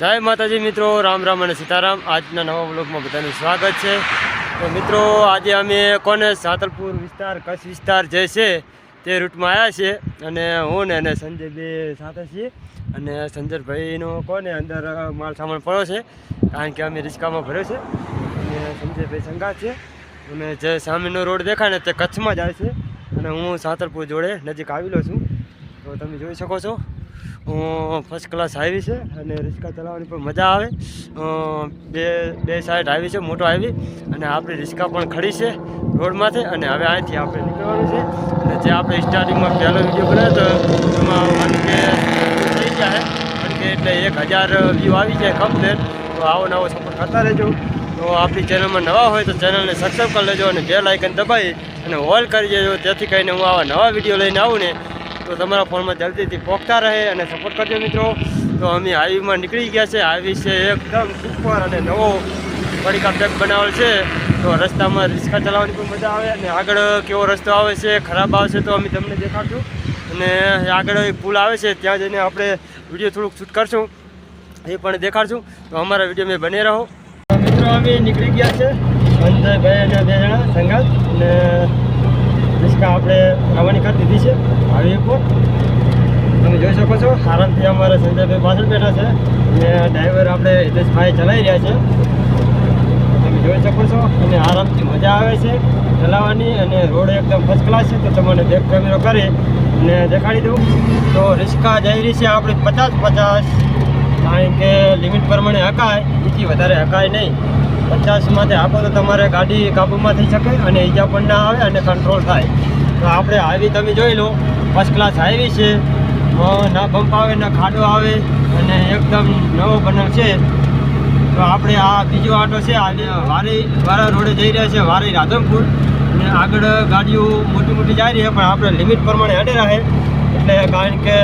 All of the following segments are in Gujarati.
જય માતાજી મિત્રો, રામ રામ અને સીતારામ. આજના નવા બ્લોગમાં બધાનું સ્વાગત છે. તો મિત્રો, આજે અમે કોને? સાતલપુર વિસ્તાર, કચ્છ વિસ્તાર જે છે, તે રૂટમાં આવ્યા છીએ. અને હું ને અને સંજય સાથે છીએ. અને સંજયભાઈનો કોને? અંદર માલ સામાન પડ્યો છે. કારણ કે અમે રિસ્કામાં ભર્યો છે. અને સંજયભાઈ સંગાત છે. અને જે સામેનો રોડ દેખાય ને તે કચ્છમાં જાય છે. અને હું સાતલપુર જોડે નજીક આવેલો છું. તો તમે જોઈ શકો છો. ફર્સ્ટ ક્લાસ આવી છે અને રિક્ષા ચલાવવાની પણ મજા આવે. બે બે સાઈડ આવી છે, મોટો આવી. અને આપણી રિક્ષા પણ ખડી છે રોડમાંથી અને હવે અહીંથી આપણે નીકળવાનું છે. અને જે આપણે સ્ટાર્ટિંગમાં પહેલો વીડિયો બનાવ્યો હતો એમાં કે થઈ ગયા કારણ એટલે એક હજાર વ્યૂ આવી જાય કમ્પ્લેટ તો આવો નવો સપોર્ટ કરતા રહેજો. તો આપણી ચેનલમાં નવા હોય તો ચેનલને સબસ્ક્રાઈબ કરી લેજો અને બે લાઇકન દબાવી અને ઓલ કરી દેજો. તેથી કરીને હું આવા નવા વીડિયો લઈને આવું ને તો તમારા ફોનમાં જલ્દીથી પહોંચતા રહે અને સપોર્ટ કરજો મિત્રો. તો અમે હાઈવેમાં નીકળી ગયા છે. હાઈવે છે એકદમ સુપર અને નવો પડીકા પેક બનાવેલ છે. તો રસ્તામાં રિક્ષા ચલાવવાની પણ મજા આવે અને આગળ કેવો રસ્તો આવે છે, ખરાબ આવશે તો અમે તમને દેખાડશું. અને આગળ એક પુલ આવે છે, ત્યાં જઈને આપણે વીડિયો થોડુંક શૂટ કરશું. એ પણ દેખાડશું. તો અમારા વીડિયો મેં બને રહો. મિત્રો, અમે નીકળી ગયા છે. સંજયભાઈ અને બે જણા સંગાત અને રિક્ષા આપણે રવાની કરી દીધી છે. આવી એરપોર્ટ તમે જોઈ શકો છો આરામથી અમારા સંજયભાઈ પાછળ બેઠા છે. અને ડ્રાઈવર આપણે હિતેશભાઈ ચલાવી રહ્યા છે. તમે જોઈ શકો છો, અને આરામથી મજા આવે છે ચલાવવાની, અને રોડ એકદમ ફર્સ્ટ ક્લાસ છે, તો તમને બેક કેમેરો કરી અને દેખાડી દઉં. તો રિક્ષા જઈ રહી છે આપણે પચાસ પચાસ, કારણ કે લિમિટ પ્રમાણે હકાય બીજી વધારે હકાય નહીં. પચાસમાંથી આપો તો તમારે ગાડી કાબૂમાં થઈ શકે, અને ઈજા પણ ના આવે અને કંટ્રોલ થાય. આપણે હાઈવે તમે જોઈ લો ફર્સ્ટ ક્લાસ હાઈવે છે. ના બમ્પ આવે, ના ખાડો આવે, અને એકદમ નવો બનાવ છે. તો આપણે આ બીજો આટો છે આજે વારી, વારા રોડે જઈ રહ્યા છે, વારી રાધનપુર. અને આગળ ગાડીઓ મોટી મોટી જાય રહી છે, પણ આપણે લિમિટ પ્રમાણે હડે રહે. એટલે કારણ કે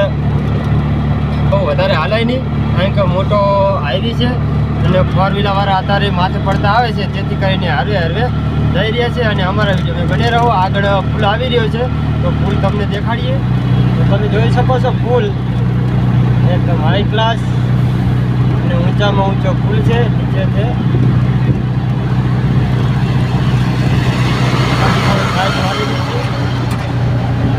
બહુ વધારે હાલાય નહીં, કારણ કે મોટો હાઈવે છે. અને ફોર વ્હીલરવાળા અત્યારે માથે પડતા આવે છે તેથી કરીને હરવે હરવે જઈ રહ્યા છે અને અમારા વીડિયો બને રહો. આગળ ફૂલ આવી રહ્યો છે. તો ફૂલ તમને દેખાડીએ. તો તમે જોઈ શકો છો ફૂલ. એકદમ હાઈ ક્લાસ અને ઊંચામાં ઊંચો ફૂલ છે. નીચે છે.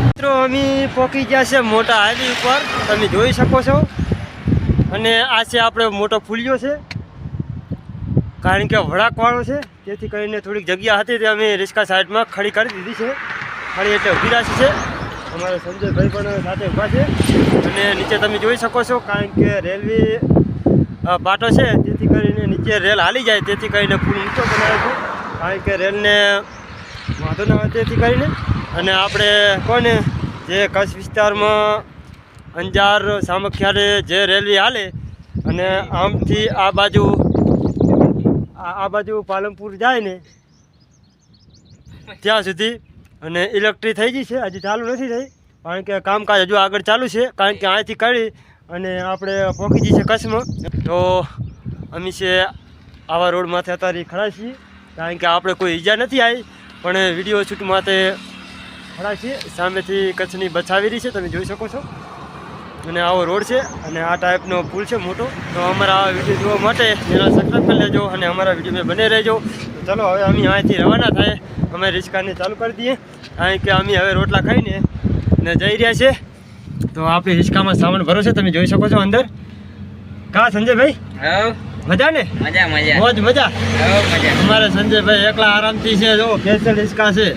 મિત્રો, અમે પોકી ગયા છે મોટા હાઈવે ઉપર. તમે જોઈ શકો છો. અને આ છે આપણે મોટો ફૂલિયો છે. કારણ કે વળાકવાળો છે. તેથી કરીને થોડીક જગ્યા હતી તે અમે રિક્ષા સાઈડમાં ખડી કરી દીધી છે. ખડી એટલે ઊભી રાખી છે. અમારા સંજયભાઈ પણ સાથે ઊભા છે. અને નીચે તમે જોઈ શકો છો, કારણ કે રેલવે પાટો છે. તેથી કરીને નીચે રેલ હાલી જાય. તેથી કરીને પુલ ઊંચો બનાવ્યો છે. કારણ કે રેલને વાંધો ના આવે તેથી કરીને. અને આપણે કોને? જે કચ્છ વિસ્તારમાં અંજાર સામખિયારે જે રેલવે હાલે અને આમથી આ બાજુ આ બાજુ પાલનપુર જાય ને, ત્યાં સુધી અને ઇલેક્ટ્રિક થઈ ગઈ છે. હજી ચાલુ નથી થઈ. કારણ કે કામકાજ હજુ આગળ ચાલુ છે. કારણ કે અહીંથી કાઢી અને આપણે પહોંચી જઈએ કચ્છમાં. તો અમે છે આવા રોડ માથે અત્યારે ખડા છીએ. કારણ કે આપણે કોઈ ઈજા નથી આવી, પણ વીડિયો શૂટ માટે ખડા છીએ. સામેથી કચ્છની બચાવી રહી છે. તમે જોઈ શકો છો. અને આવો રોડ છે અને આ ટાઈપનો પુલ છે મોટો. તો અમારા આ વીડિયો જોવા માટે ચેનલ સબસ્ક્રાઈબ કરી લેજો અને અમારા વીડિયો બને રહેજો. તો ચલો હવે અમે અહીંથી રવાના થાય. અમે રિક્ષાને ચાલુ કરી દઈએ. કારણ કે અમે હવે રોટલા ખાઈને ને જઈ રહ્યા છે. તો આપણે રિક્ષામાં સામાન ભરો છે તમે જોઈ શકો છો અંદર. કા સંજયભાઈ? મજા ને મજા મજા. મોજ મજા? અમારે સંજયભાઈ એકલા આરામથી છે જો કેસર રિક્ષા છે.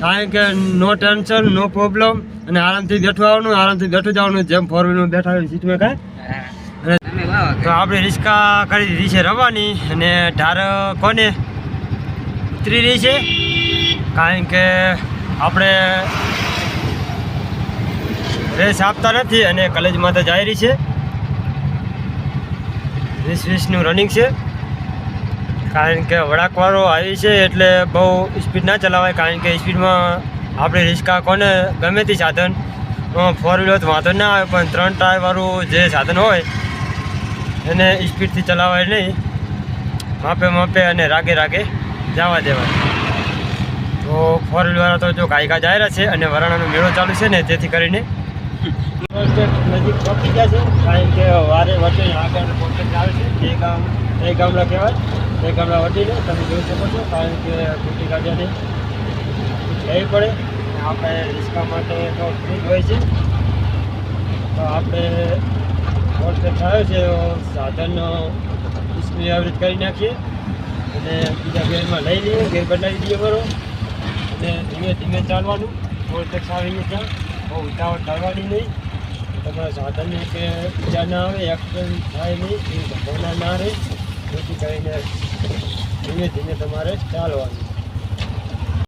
કારણ કે નો ટેન્શન નો પ્રોબ્લેમ અને આરામથી બેઠું આવવાનું આરામથી બેઠું જવાનું જેમ ફોર વ્હીલર બેઠા હોય સીટમાં કાંઈ. અને તો આપણે રિક્ષા કરી દીધી છે રવાની. અને ઢાર કોને? ઉતરી રહી છે. કારણ કે આપણે રેસ આપતા નથી અને કોલેજમાં તો જઈ રહી છે. વીસ વીસનું રનિંગ છે. કારણ કે વળાકવાળો આવી છે એટલે બહુ સ્પીડ ના ચલાવાય. કારણ કે સ્પીડમાં આપણે રિક્ષા કોને ગમે તે સાધન. ફોર વ્હીલર તો વાંધો ના આવે, પણ ત્રણ ટાયરવાળું જે સાધન હોય, એને સ્પીડથી ચલાવાય નહીં. માપે માપે અને રાગે રાગે જવા દેવાય. તો ફોર વ્હીલર તો જો ગાયકા જાય રહ્યા છે અને વરાણાનો મેળો ચાલુ છે ને તેથી કરીને નજીક પહોંચી ગયા છે. કારણ કે વારે વચ્ચે આગળ કોન્ટેક્ટ આવે છે એ ગામ એ ગામડા કહેવાય એ ગામડા વટીને તમે જોઈ શકો છો કારણ કે ખોટી ગાડીઓને લેવી પડે. આપણે રિક્ષા માટે તો ફ્રી હોય છે. તો આપણે કોન્ટેક્ટ થયો છે સાધનનો ડિસ્પ્લે આવૃત કરી નાખીએ. અને બીજા ગેરમાં લઈ લઈએ ગેર બદલાવી દઈએ બરો અને ધીમે ધીમે ચાલવાનું. કોન્ટેક્ટ આવીને ત્યાં બહુ ઉતાવળ કરવાની નહીં. તમારા સાધનને કે ઈજા ના આવે એક્સિડન્ટ થાય નહીં એવી સંભાવના ના રહે. જેથી કરીને ધીમે ધીમે તમારે ચાલવાનું.